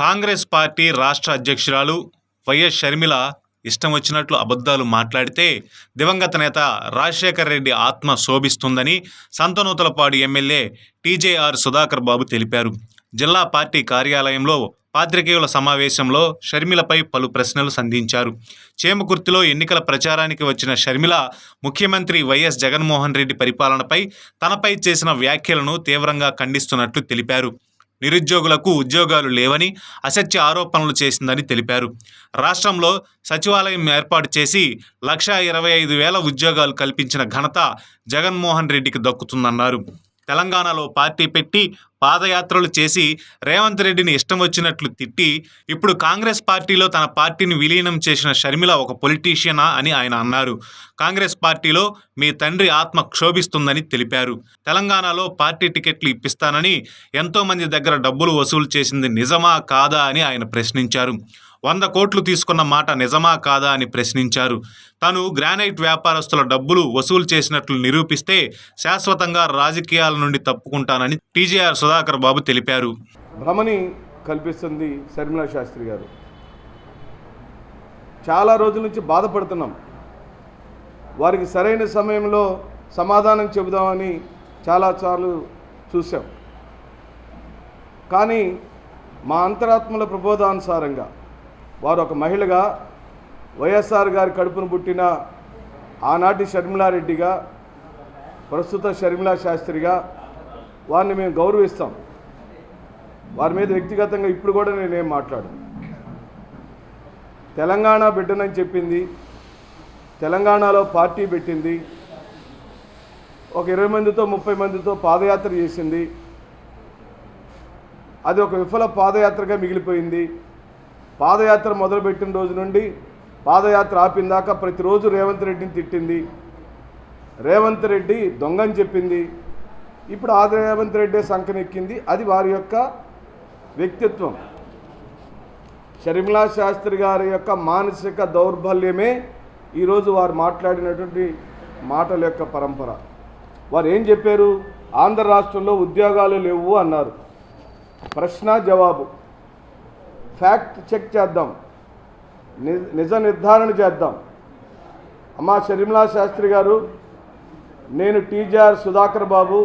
Congress party రాష్ట్ర అధ్యక్షురాలు YS Sharmila ఇష్టం వచ్చినట్లు అబద్ధాలు మాట్లాడితే దివంగత నేత రాజశేఖర్ రెడ్డి ఆత్మ శోభిస్తుందని సంతనూతలపాడు ఎమ్మెల్యే టీజేఆర్ సుధాకర్ బాబు తెలిపారు. జిల్లా పార్టీ కార్యాలయంలో పాత్రికేయుల సమావేశంలో షర్మిలపై పలు ప్రశ్నలు సంధించారు. చేమకుర్తిలో ఎన్నికల ప్రచారానికి వచ్చిన షర్మిల ముఖ్యమంత్రి వైఎస్ జగన్మోహన్ రెడ్డి పరిపాలనపై తనపై చేసిన వ్యాఖ్యలను తీవ్రంగా ఖండిస్తున్నట్లు తెలిపారు. నిరుద్యోగులకు ఉద్యోగాలు లేవని అసత్య ఆరోపణలు చేసిందని తెలిపారు. రాష్ట్రంలో సచివాలయం ఏర్పాటు చేసి లక్షా ఇరవై ఐదు వేల ఉద్యోగాలు కల్పించిన ఘనత జగన్మోహన్ రెడ్డికి దక్కుతుందన్నారు. తెలంగాణలో పార్టీ పెట్టి పాదయాత్రలు చేసి రేవంత్ రెడ్డిని ఇష్టం వచ్చినట్లు తిట్టి ఇప్పుడు కాంగ్రెస్ పార్టీలో తన పార్టీని విలీనం చేసిన షర్మిల ఒక పొలిటీషియనా అని ఆయన అన్నారు. కాంగ్రెస్ పార్టీలో మీ తండ్రి ఆత్మ క్షోభిస్తుందని తెలిపారు. తెలంగాణలో పార్టీ టికెట్లు ఇప్పిస్తానని ఎంతోమంది దగ్గర డబ్బులు వసూలు చేసింది నిజమా కాదా అని ఆయన ప్రశ్నించారు. వంద కోట్లు తీసుకున్న మాట నిజమా కాదా అని ప్రశ్నించారు. తాను గ్రానైట్ వ్యాపారస్తుల డబ్బులు వసూలు చేసినట్లు నిరూపిస్తే శాశ్వతంగా రాజకీయాల నుండి తప్పుకుంటానని టీజేఆర్ సుధాకర్ బాబు తెలిపారు. భ్రమని కల్పిస్తుంది శర్మిలా శాస్త్రి గారు. చాలా రోజుల నుంచి బాధపడుతున్నాం. వారికి సరైన సమయంలో సమాధానం చెబుదామని చాలాసార్లు చూసాం కానీ మా అంతరాత్మల ప్రబోధానుసారంగా వారు ఒక మహిళగా వైఎస్ఆర్ గారి కడుపును పుట్టిన ఆనాటి షర్మిలారెడ్డిగా ప్రస్తుత షర్మిలా శాస్త్రిగా వారిని మేము గౌరవిస్తాం. వారి మీద వ్యక్తిగతంగా ఇప్పుడు కూడా నేనేం మాట్లాడు తెలంగాణ బిడ్డనని చెప్పింది తెలంగాణలో పార్టీ పెట్టింది ఒక ఇరవై మందితో ముప్పై మందితో పాదయాత్ర చేసింది. అది ఒక విఫల పాదయాత్రగా మిగిలిపోయింది. పాదయాత్ర మొదలుపెట్టిన రోజు నుండి పాదయాత్ర ఆపిందాకా ప్రతిరోజు రేవంత్ రెడ్డిని తిట్టింది. రేవంత్ రెడ్డి దొంగని చెప్పింది. ఇప్పుడు ఆది రేవంత్ రెడ్డి సంకనెక్కింది. అది వారి యొక్క వ్యక్తిత్వం. షర్మిలా శాస్త్రి గారి యొక్క మానసిక దౌర్బల్యమే ఈరోజు వారు మాట్లాడినటువంటి మాటల యొక్క పరంపర. వారు ఏం చెప్పారు? ఆంధ్ర రాష్ట్రంలో ఉద్యోగాలు లేవు అన్నారు. ప్రశ్న జవాబు. ఫ్యాక్ట్ చెక్ చేద్దాం. నిజ నిర్ధారణ చేద్దాం. అమ్మా షర్మిలా శాస్త్రి గారు నేను టీజీఆర్ సుధాకర్ బాబు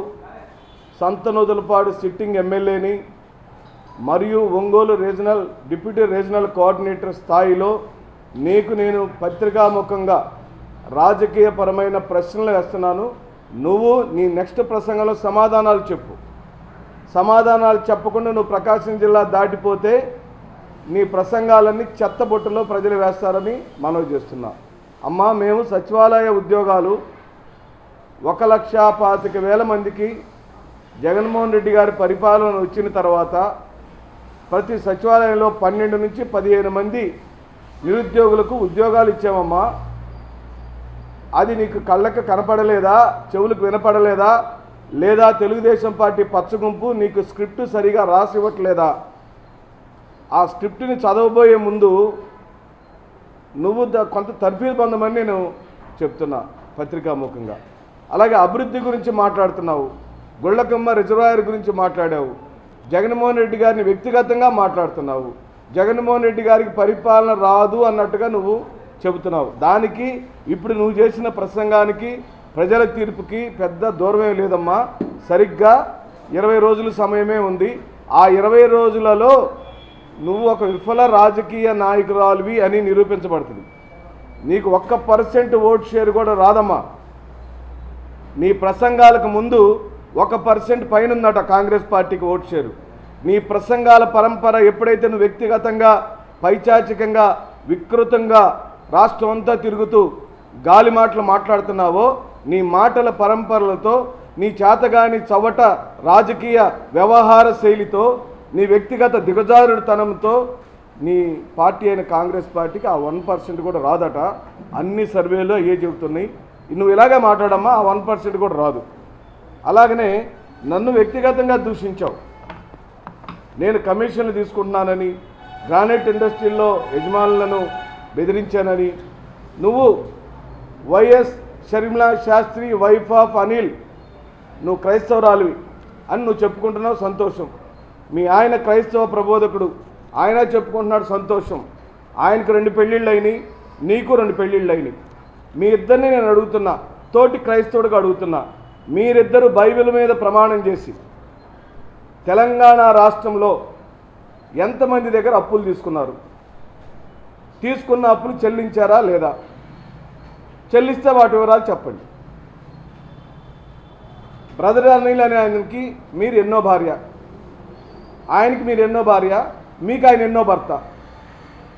సంతనూదులపాడు సిట్టింగ్ ఎమ్మెల్యేని మరియు Ongole regional deputy regional coordinator స్థాయిలో నీకు నేను పత్రికాముఖంగా రాజకీయపరమైన ప్రశ్నలు వేస్తున్నాను. నువ్వు నీ నెక్స్ట్ ప్రసంగంలో సమాధానాలు చెప్పు. సమాధానాలు చెప్పకుండా నువ్వు ప్రకాశం జిల్లా దాటిపోతే నీ ప్రసంగాలన్నీ చెత్తబొట్టులో ప్రజలు వేస్తారని మనవి చేస్తున్నా. అమ్మా మేము సచివాలయ ఉద్యోగాలు ఒక లక్ష పాతిక వేల మందికి జగన్మోహన్ రెడ్డి గారి పరిపాలన వచ్చిన తర్వాత ప్రతి సచివాలయంలో పన్నెండు నుంచి పదిహేను మంది నిరుద్యోగులకు ఉద్యోగాలు ఇచ్చామమ్మా. అది నీకు కళ్ళకు కనపడలేదా? చెవులకు వినపడలేదా? లేదా తెలుగుదేశం పార్టీ పచ్చగుంపు నీకు స్క్రిప్ట్ సరిగా రాసి ఇవ్వట్లేదా ఆ స్క్రిప్ట్ని చదవబోయే ముందు నువ్వు కొంత తర్ఫీదు పొందమని నేను చెప్తున్నా పత్రికాముఖంగా అలాగే అభివృద్ధి గురించి మాట్లాడుతున్నావు. గుళ్ళకమ్మ రిజర్వాయర్ గురించి మాట్లాడావు. జగన్మోహన్ రెడ్డి గారిని వ్యక్తిగతంగా మాట్లాడుతున్నావు. జగన్మోహన్ రెడ్డి గారికి పరిపాలన రాదు అన్నట్టుగా నువ్వు చెబుతున్నావు. దానికి ఇప్పుడు నువ్వు చేసిన ప్రసంగానికి ప్రజల తీర్పుకి పెద్ద దూరమే లేదమ్మా. సరిగ్గా ఇరవై రోజుల సమయమే ఉంది. ఆ ఇరవై రోజులలో నువ్వు ఒక విఫల రాజకీయ నాయకురాలివి అని నిరూపించబడుతుంది. నీకు ఒక్క పర్సెంట్ ఓట్ షేర్ కూడా రాదమ్మా. నీ ప్రసంగాలకు ముందు ఒక పర్సెంట్ పైన ఉందట కాంగ్రెస్ పార్టీకి ఓట్ షేరు. నీ ప్రసంగాల పరంపర ఎప్పుడైతే నువ్వు వ్యక్తిగతంగా పైచాచికంగా వికృతంగా రాష్ట్రం అంతా తిరుగుతూ గాలి మాటలు మాట్లాడుతున్నావో నీ మాటల పరంపరలతో నీ చేతగాని చవట రాజకీయ వ్యవహార శైలితో నీ వ్యక్తిగత దిగజారుడుతనంతో నీ పార్టీ అయిన కాంగ్రెస్ పార్టీకి ఆ వన్ పర్సెంట్ కూడా రాదట. అన్ని సర్వేలు అయ్యే చెబుతున్నాయి? నువ్వు ఇలాగే మాట్లాడమ్మా ఆ వన్ పర్సెంట్ కూడా రాదు. అలాగనే నన్ను వ్యక్తిగతంగా దూషించావు. నేను కమిషన్లు తీసుకుంటున్నానని గ్రానైట్ ఇండస్ట్రీల్లో యజమానులను బెదిరించానని నువ్వు YS Sharmila Sastri wife of Anil నువ్వు క్రైస్తవురాలివి అని నువ్వు చెప్పుకుంటున్నావు సంతోషం. మీ ఆయన క్రైస్తవ ప్రబోధకుడు. ఆయన చెప్పుకుంటున్నాడు సంతోషం. ఆయనకు రెండు పెళ్ళిళ్ళు అయినాయి నీకు రెండు పెళ్ళిళ్ళు అయినాయి మీ ఇద్దరిని నేను అడుగుతున్నా తోటి క్రైస్తవుడిగా అడుగుతున్నా మీరిద్దరు బైబిల్ మీద ప్రమాణం చేసి తెలంగాణ రాష్ట్రంలో ఎంతమంది దగ్గర అప్పులు తీసుకున్నారు? తీసుకున్న అప్పులు చెల్లించారా లేదా? చెల్లిస్తే వాటి వివరాలు చెప్పండి. బ్రదర్ అనిల్ అనే ఆయనకి మీరు ఎన్నో భార్య. ఆయనకి మీరు ఎన్నో భార్య మీకు ఆయన ఎన్నో భర్త.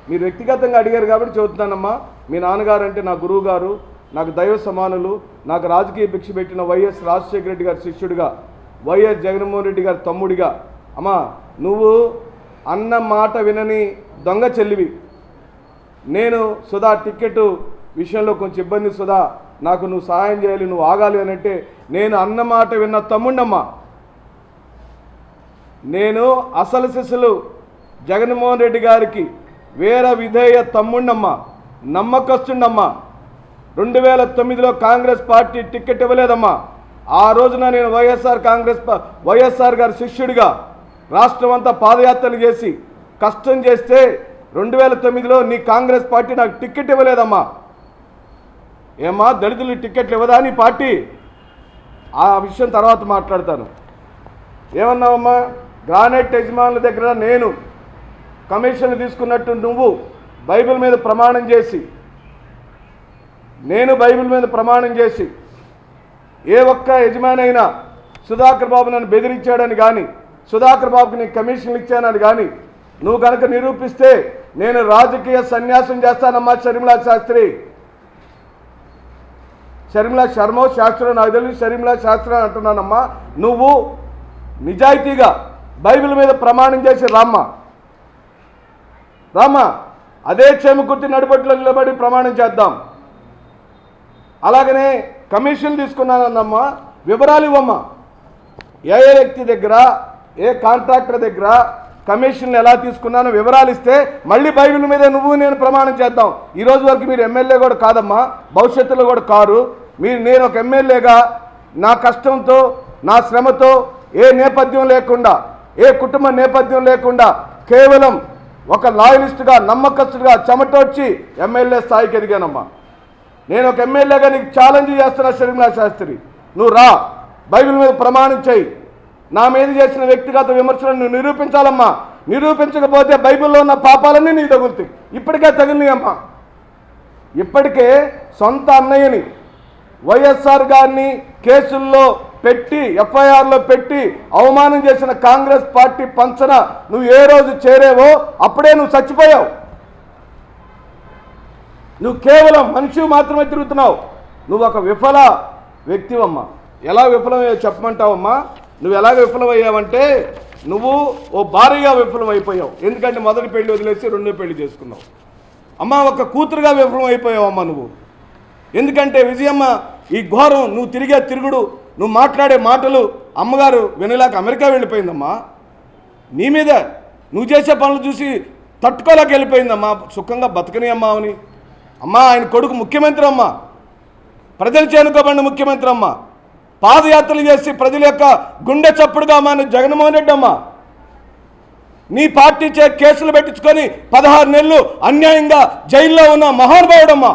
మీరు వ్యక్తిగతంగా అడిగారు కాబట్టి చెబుతున్నానమ్మా మీ నాన్నగారు అంటే నా గురువు గారు నాకు దైవ సమానులు నాకు రాజకీయ భిక్ష పెట్టిన వైఎస్ రాజశేఖర రెడ్డి గారి శిష్యుడిగా వైఎస్ జగన్మోహన్ రెడ్డి గారి తమ్ముడిగా. అమ్మా నువ్వు అన్న మాట వినని దొంగ చెల్లివి. నేను సుధా టిక్కెట్ విషయంలో కొంచెం ఇబ్బంది సుధా నాకు నువ్వు సహాయం చేయాలి నువ్వు ఆగాలి అని అంటే నేను అన్న మాట విన్న తమ్ముండమ్మా నేను అసలు శిశులు జగన్మోహన్ రెడ్డి గారికి వీర విధేయ తమ్ముండమ్మ నమ్మకస్తుండమ్మా రెండు వేల తొమ్మిదిలో కాంగ్రెస్ పార్టీ టికెట్ ఇవ్వలేదమ్మా. ఆ రోజున నేను వైఎస్ఆర్ కాంగ్రెస్ వైఎస్ఆర్ గారి శిష్యుడిగా రాష్ట్రం అంతా పాదయాత్రలు చేసి కష్టం చేస్తే రెండు వేల తొమ్మిదిలో నీ కాంగ్రెస్ పార్టీ నాకు టికెట్ ఇవ్వలేదమ్మా. ఏమ్మా దళితులు టికెట్లు ఇవ్వదా నీ పార్టీ? ఆ విషయం తర్వాత మాట్లాడతాను. ఏమన్నావమ్మా? గ్రానైట్ యజమానుల దగ్గర నేను కమిషన్ తీసుకున్నట్టు నువ్వు బైబిల్ మీద ప్రమాణం చేసి నేను బైబిల్ మీద ప్రమాణం చేసి ఏ ఒక్క యజమాని అయినా సుధాకర్ బాబు నన్ను బెదిరించాడని కానీ సుధాకర్ బాబుకి నేను కమిషన్లు ఇచ్చానని కానీ నువ్వు కనుక నిరూపిస్తే నేను రాజకీయ సన్యాసం చేస్తానమ్మా షర్మిలా శాస్త్రి. షర్మిలా శర్మ శాస్త్రం నాకు తెలియదు షర్మిలా శాస్త్రం అని అంటున్నానమ్మా. నువ్వు నిజాయితీగా బైబిల్ మీద ప్రమాణం చేసి రామ్మ. రామ్మ అదే చెమకుర్తి నడిపట్లో నిలబడి ప్రమాణం చేద్దాం. అలాగనే కమిషన్ తీసుకున్నానన్నమ్మా వివరాలు ఇవ్వమ్మా. ఏ ఏ వ్యక్తి దగ్గర ఏ కాంట్రాక్టర్ దగ్గర కమిషన్ ఎలా తీసుకున్నానో వివరాలు ఇస్తే మళ్ళీ బైబిల్ మీద నువ్వు నేను ప్రమాణం చేద్దాం. ఈ రోజు వరకు మీరు ఎమ్మెల్యే కూడా కాదమ్మా భవిష్యత్తులో కూడా కారు. మీరు నేను ఒక ఎమ్మెల్యేగా నా కష్టంతో నా శ్రమతో ఏ నేపథ్యం లేకుండా ఏ కుటుంబ నేపథ్యం లేకుండా కేవలం ఒక లాయలిస్టుగా నమ్మకస్తుడిగా చెమటొచ్చి ఎమ్మెల్యే స్థాయికి ఎదిగానమ్మా. నేను ఒక ఎమ్మెల్యేగా నీకు ఛాలెంజ్ చేస్తున్నా షర్మిలా శాస్త్రి. నువ్వు రా బైబిల్ మీద ప్రమాణం చేయి. నా మీద చేసిన వ్యక్తిగత విమర్శలను నువ్వు నిరూపించాలమ్మా. నిరూపించకపోతే బైబిల్లో ఉన్న పాపాలన్నీ నీకు తగులుతాయి. ఇప్పటికే తగిలినాయమ్మా. ఇప్పటికే సొంత అన్నయ్యని వైఎస్ఆర్ గారిని కేసుల్లో పెట్టి ఎఫ్ఐఆర్లో పెట్టి అవమానం చేసిన కాంగ్రెస్ పార్టీ పంచన నువ్వు ఏ రోజు చేరేవో అప్పుడే నువ్వు చచ్చిపోయావు. నువ్వు కేవలం మనిషి మాత్రమే తిరుగుతున్నావు. నువ్వు ఒక విఫల వ్యక్తివమ్మా. ఎలా విఫలమయ్యో చెప్పమంటావమ్మా? నువ్వు ఎలాగ విఫలమయ్యావంటే నువ్వు ఓ భారీగా విఫలం అయిపోయావు ఎందుకంటే మొదటి పెళ్ళి వదిలేసి రెండో పెళ్ళి చేసుకున్నావు. అమ్మ ఒక కూతురుగా విఫలం అయిపోయావమ్మా నువ్వు. ఎందుకంటే విజయమ్మ ఈ ఘోరం నువ్వు తిరిగే తిరుగుడు నువ్వు మాట్లాడే మాటలు అమ్మగారు వినలేక అమెరికా వెళ్ళిపోయిందమ్మా. నీ మీద నువ్వు చేసే పనులు చూసి తట్టుకోలేక వెళ్ళిపోయిందమ్మా. సుఖంగా బతకని అమ్మా అని అమ్మా ఆయన కొడుకు ముఖ్యమంత్రి అమ్మా. ప్రజలు చేనుకోబడిన ముఖ్యమంత్రి అమ్మ. పాదయాత్రలు చేసి ప్రజల యొక్క గుండె చప్పుడుగా మన జగన్మోహన్ రెడ్డి అమ్మా. నీ పార్టీ చే కేసులు పెట్టించుకొని పదహారు నెలలు అన్యాయంగా జైల్లో ఉన్న మహానుభావుడమ్మా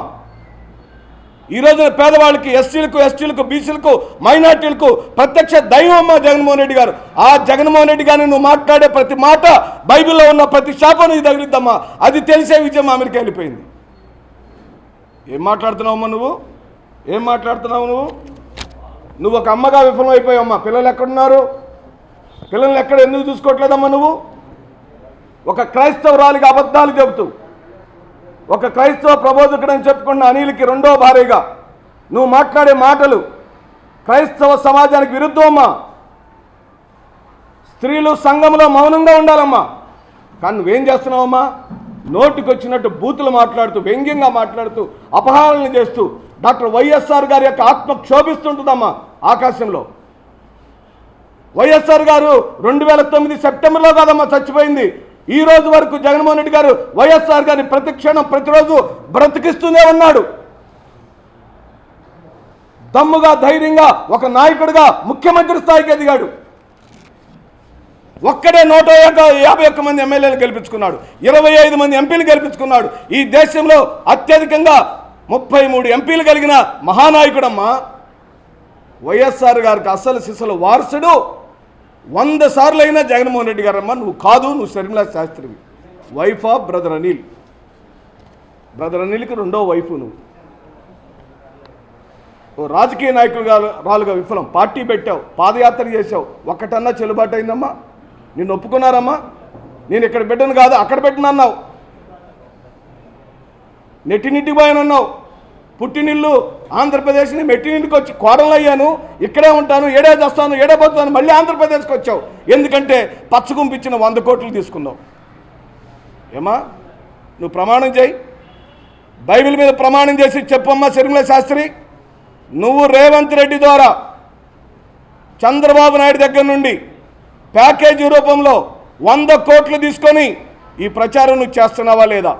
ఈ రోజున పేదవాళ్ళకి ఎస్సీలకు ఎస్టీలకు బీసీలకు మైనార్టీలకు ప్రత్యక్ష దైవమ్మ జగన్మోహన్ రెడ్డి గారు. ఆ జగన్మోహన్ రెడ్డి గారిని నువ్వు మాట్లాడే ప్రతి మాట బైబిల్లో ఉన్న ప్రతి శాపం నీకు తగిలిద్దమ్మా అది తెలిసే విజయం అమెరికా వెళ్ళిపోయింది. ఏం మాట్లాడుతున్నావమ్మా నువ్వు? ఏం మాట్లాడుతున్నావు నువ్వు? నువ్వు ఒక అమ్మగా విఫలం అయిపోయావమ్మా పిల్లలు ఎక్కడున్నారు? పిల్లల్ని ఎక్కడ ఎందుకు చూసుకోవట్లేదమ్మా నువ్వు? ఒక క్రైస్తవురాలిగా అబద్ధాలు చెబుతూ ఒక క్రైస్తవ ప్రబోధకుడని చెప్పుకున్న అనిల్కి రెండో భార్యగా నువ్వు మాట్లాడే మాటలు క్రైస్తవ సమాజానికి విరుద్ధమమ్మా. స్త్రీలు సంఘంలో మౌనంగా ఉండాలమ్మా. కానీ నువ్వేం చేస్తున్నావమ్మా? నోటికొచ్చినట్టు బూతులు మాట్లాడుతూ వ్యంగ్యంగా మాట్లాడుతూ అపహారాలను చేస్తూ డాక్టర్ వైఎస్ఆర్ గారి యొక్క ఆత్మ క్షోభిస్తుంటుందమ్మా ఆకాశంలో. వైఎస్ఆర్ గారు రెండు వేల తొమ్మిది సెప్టెంబర్లో కాదమ్మా చచ్చిపోయింది. ఈ రోజు వరకు జగన్మోహన్ రెడ్డి గారు వైఎస్ఆర్ గారిని ప్రతి క్షణం ప్రతిరోజు బ్రతికిస్తూనే ఉన్నాడు. దమ్ముగా ధైర్యంగా ఒక నాయకుడిగా ముఖ్యమంత్రి స్థాయికి ఎదిగాడు. ఒక్కడే నూట యాభై ఒక్క మంది ఎమ్మెల్యేలు గెలిపించుకున్నాడు. ఇరవై ఐదు మంది ఎంపీలు గెలిపించుకున్నాడు. ఈ దేశంలో అత్యధికంగా ముప్పై మూడు ఎంపీలు కలిగిన మహానాయకుడమ్మా. వైఎస్ఆర్ గారికి అసలు సిసలు వారసుడు. వంద సార్లు అయినా జగన్మోహన్ రెడ్డి గారమ్మా నువ్వు కాదు నువ్వు Sharmila శాస్త్రివి. Wife of brother Anil brother అనిల్కి రెండో వైఫ్ నువ్వు. ఓ రాజకీయ నాయకులుగా రాలుగా విఫలం. పార్టీ పెట్టావు పాదయాత్ర చేసావు ఒక్కటన్నా చెల్లుబాటు అయిందమ్మా. నిన్ను ఒప్పుకున్నారమ్మా. నేను ఇక్కడ పెట్టను కాదు అక్కడ పెట్టినన్నావు. నెట్టినింటికి పోయానన్నావు. పుట్టినిల్లు ఆంధ్రప్రదేశ్ని మెట్టినింటికి వచ్చి కోడలు అయ్యాను ఇక్కడే ఉంటాను ఏడే చేస్తాను ఏడే పోతాను మళ్ళీ ఆంధ్రప్రదేశ్కి వచ్చావు. ఎందుకంటే పచ్చగుంపిచ్చిన వంద కోట్లు తీసుకున్నావు. ఏమా? నువ్వు ప్రమాణం చేయి. బైబిల్ మీద ప్రమాణం చేసి చెప్పమ్మా శర్మిల శాస్త్రి. నువ్వు రేవంత్ రెడ్డి ద్వారా చంద్రబాబు నాయుడు దగ్గర నుండి ప్యాకేజీ రూపంలో వంద కోట్లు తీసుకొని ఈ ప్రచారం నువ్వు చేస్తున్నావా లేదా?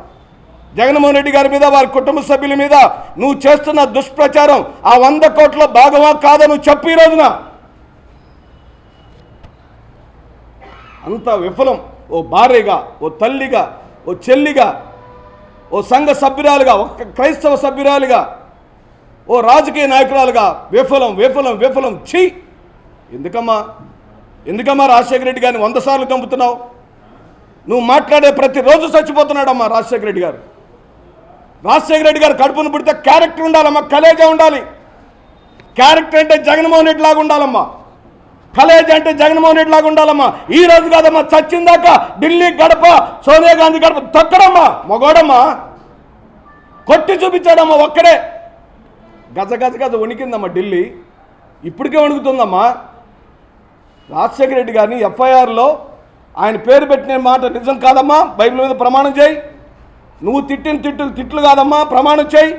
జగన్మోహన్ రెడ్డి గారి మీద వారి కుటుంబ సభ్యుల మీద నువ్వు చేస్తున్న దుష్ప్రచారం ఆ వంద కోట్ల భాగమా కాదా నువ్వు చెప్పు ఈ రోజున. అంత విఫలం ఓ భార్యగా ఓ తల్లిగా ఓ చెల్లిగా ఓ సంఘ సభ్యురాలుగా ఒక క్రైస్తవ సభ్యురాలుగా ఓ రాజకీయ నాయకురాలుగా విఫలం విఫలం విఫలం ఛీ! ఎందుకమ్మా? ఎందుకమ్మా రాజశేఖర రెడ్డి గారిని వంద సార్లు చంపుతున్నావు నువ్వు మాట్లాడే ప్రతిరోజు చచ్చిపోతున్నాడమ్మా రాజశేఖర రెడ్డి గారు. రాజశేఖర రెడ్డి గారు కడుపును పుడితే క్యారెక్టర్ ఉండాలమ్మా కలేజా ఉండాలి. క్యారెక్టర్ అంటే జగన్మోహన్ రెడ్డి లాగా ఉండాలమ్మా. కలేజ్ అంటే జగన్మోహన్ రెడ్డి లాగా ఉండాలమ్మా. ఈ రోజు కాదమ్మా చచ్చిందాక ఢిల్లీ గడప సోనియా గాంధీ గడప తొక్కడమ్మా మగోడమ్మా. కొట్టి చూపించాడమ్మా ఒక్కడే. గజ గజ గజ వణికిందమ్మా ఢిల్లీ. ఇప్పటికే వణుకుతుందమ్మా. రాజశేఖర రెడ్డి గారిని ఎఫ్ఐఆర్లో ఆయన పేరు పెట్టిన మాట నిజం కాదమ్మా బైబిల్ మీద ప్రమాణం చేయి. నువ్వు తిట్టిన తిట్లు తిట్లు కాదమ్మా ప్రమాణం చేయి.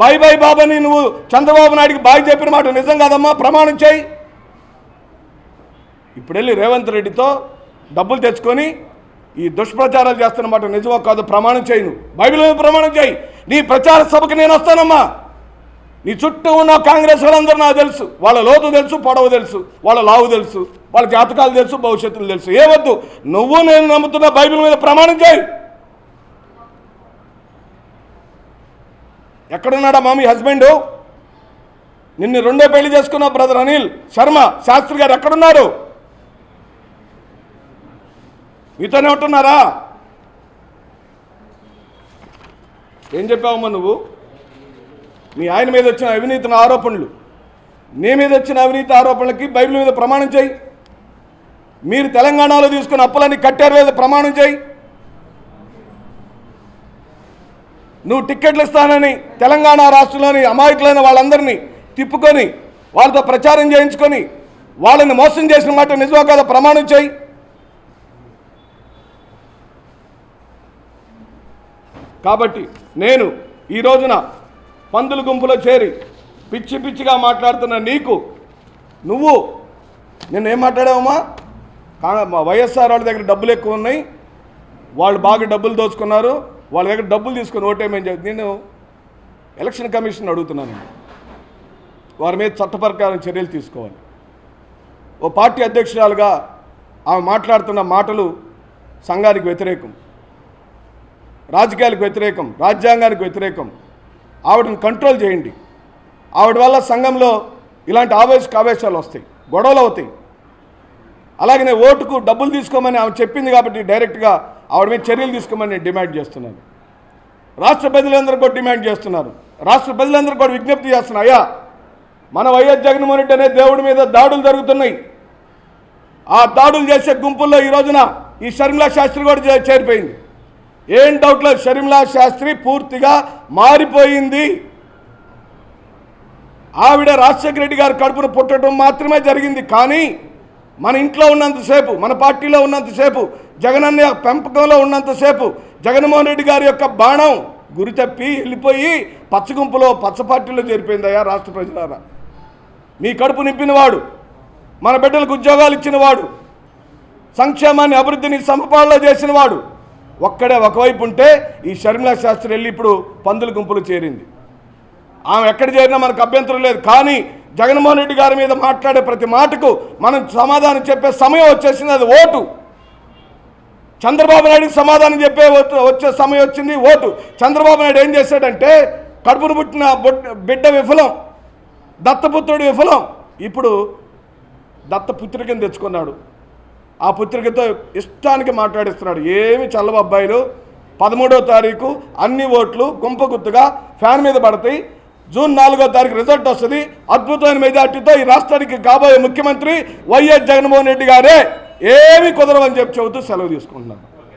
బై బై బాబాని నువ్వు చంద్రబాబు నాయుడికి బాయ్ చెప్పిన మాట నిజం కాదమ్మా ప్రమాణం చేయి. ఇప్పుడు వెళ్ళి రేవంత్ రెడ్డితో డబ్బులు తెచ్చుకొని ఈ దుష్ప్రచారాలు చేస్తున్నమాట నిజమో కాదు ప్రమాణం చేయి నువ్వు. బైబిల్ మీద ప్రమాణం చేయి. నీ ప్రచార సభకు నేను వస్తానమ్మా. నీ చుట్టూ ఉన్న కాంగ్రెస్ వాళ్ళందరూ నాకు తెలుసు. వాళ్ళ లోతు తెలుసు పొడవు తెలుసు వాళ్ళ లావు తెలుసు వాళ్ళ జాతకాలు తెలుసు భవిష్యత్తులు తెలుసు. ఏవద్దు నువ్వు నేను నమ్ముతున్న బైబిల్ మీద ప్రమాణం చేయి. ఎక్కడున్నాడా మా మీ హస్బెండ్? నిన్ను రెండో పెళ్ళి చేసుకున్న బ్రదర్ అనిల్ శర్మ శాస్త్రి గారు ఎక్కడున్నారు? మీతోనే ఉంటున్నారా? ఏం చెప్పావమ్మా నువ్వు? మీ ఆయన మీద వచ్చిన అవినీతి ఆరోపణలు. నీ మీద వచ్చిన అవినీతి ఆరోపణలకి బైబిల్ మీద ప్రమాణం చేయి. మీరు తెలంగాణలో తీసుకున్న అప్పులన్నీ కట్టారు మీద ప్రమాణం చేయి. నువ్వు టిక్కెట్లు ఇస్తానని తెలంగాణ రాష్ట్రంలోని అమాయకులైన వాళ్ళందరినీ తిప్పుకొని వాళ్ళతో ప్రచారం చేయించుకొని వాళ్ళని మోసం చేసిన మాట నిజమో కాదో ప్రమాణం చేయి. కాబట్టి నేను ఈ రోజున పందుల గుంపులో చేరి పిచ్చి పిచ్చిగా మాట్లాడుతున్న నీకు నువ్వు నిన్న ఏం మాట్లాడావమ్మా? కా- మా వైఎస్ఆర్ వాళ్ళ దగ్గర డబ్బులు ఎక్కువ ఉన్నాయి వాళ్ళు బాగా డబ్బులు దోచుకున్నారు వాళ్ళ దగ్గర డబ్బులు తీసుకొని ఓటేమని చెప్పి నేను ఎలక్షన్ కమిషన్ అడుగుతున్నాను. వారి మీద చట్టప్రకారం చర్యలు తీసుకోవాలి. ఓ పార్టీ అధ్యక్షురాలుగా ఆమె మాట్లాడుతున్న మాటలు సంఘానికి వ్యతిరేకం. రాజకీయాలకు వ్యతిరేకం రాజ్యాంగానికి వ్యతిరేకం. ఆవిడని కంట్రోల్ చేయండి. ఆవిడ వల్ల సంఘంలో ఇలాంటి ఆవేశ ఆవేశాలు వస్తాయి గొడవలు అవుతాయి. అలాగనే ఓటుకు డబ్బులు తీసుకోమని ఆమె చెప్పింది కాబట్టి డైరెక్ట్గా ఆవిడ మీద చర్యలు తీసుకోమని నేను డిమాండ్ చేస్తున్నాను. రాష్ట్ర ప్రజలందరూ కూడా డిమాండ్ చేస్తున్నారు. రాష్ట్ర ప్రజలందరూ కూడా విజ్ఞప్తి చేస్తున్నారు. అయ్యా మన వైఎస్ జగన్మోహన్ రెడ్డి అనే దేవుడి మీద దాడులు జరుగుతున్నాయి. ఆ దాడులు చేసే గుంపుల్లో ఈ రోజున ఈ షర్మిలా శాస్త్రి కూడా చేరిపోయింది. ఏం డౌట్ లేదు షర్మిలా శాస్త్రి పూర్తిగా మారిపోయింది. ఆవిడ రాజశేఖర రెడ్డి గారు కడుపును పుట్టడం మాత్రమే జరిగింది. కానీ మన ఇంట్లో ఉన్నంతసేపు మన పార్టీలో ఉన్నంతసేపు జగనన్న పెంపకంలో ఉన్నంతసేపు జగన్మోహన్ రెడ్డి గారి యొక్క బాణం గురి తప్పి వెళ్ళిపోయి పచ్చగుంపులో పచ్చ పార్టీలో చేరిపోయిందయ్యా రాష్ట్ర ప్రజలారా. మీ కడుపు నింపినవాడు మన బిడ్డలకు ఉద్యోగాలు ఇచ్చినవాడు సంక్షేమాన్ని అభివృద్ధిని సమపాలలో చేసినవాడు ఒక్కడే ఒకవైపు ఉంటే ఈ షర్మిలా శాస్త్రి వెళ్ళి ఇప్పుడు పందుల గుంపులు చేరింది. ఆమె ఎక్కడ చేరినా మనకు అభ్యంతరం లేదు. కానీ జగన్మోహన్ రెడ్డి గారి మీద మాట్లాడే ప్రతి మాటకు మనం సమాధానం చెప్పే సమయం వచ్చేసింది. అది ఓటు. చంద్రబాబు నాయుడుకి సమాధానం చెప్పే వచ్చే- వచ్చే సమయం వచ్చింది. ఓటు. చంద్రబాబు నాయుడు ఏం చేశాడంటే కడుపును పుట్టిన బిడ్డ విఫలం. దత్తపుత్రుడు విఫలం. ఇప్పుడు దత్తపుత్రికను తెచ్చుకున్నాడు. ఆ పుత్రికతో ఇష్టానికి మాట్లాడిస్తున్నాడు. ఏమి చల్లవ అబ్బాయిలు పదమూడో తారీఖు అన్ని ఓట్లు గుంపగుత్తుగా ఫ్యాన్ మీద పడతాయి. జూన్ నాలుగో తారీఖు రిజల్ట్ వస్తుంది. అద్భుతమైన మెజార్టీతో ఈ రాష్ట్రానికి కాబోయే ముఖ్యమంత్రి వైఎస్ జగన్మోహన్ రెడ్డి గారే ఏమి కుదరవని చెప్పి చెబుతూ సెలవు తీసుకుంటున్నాను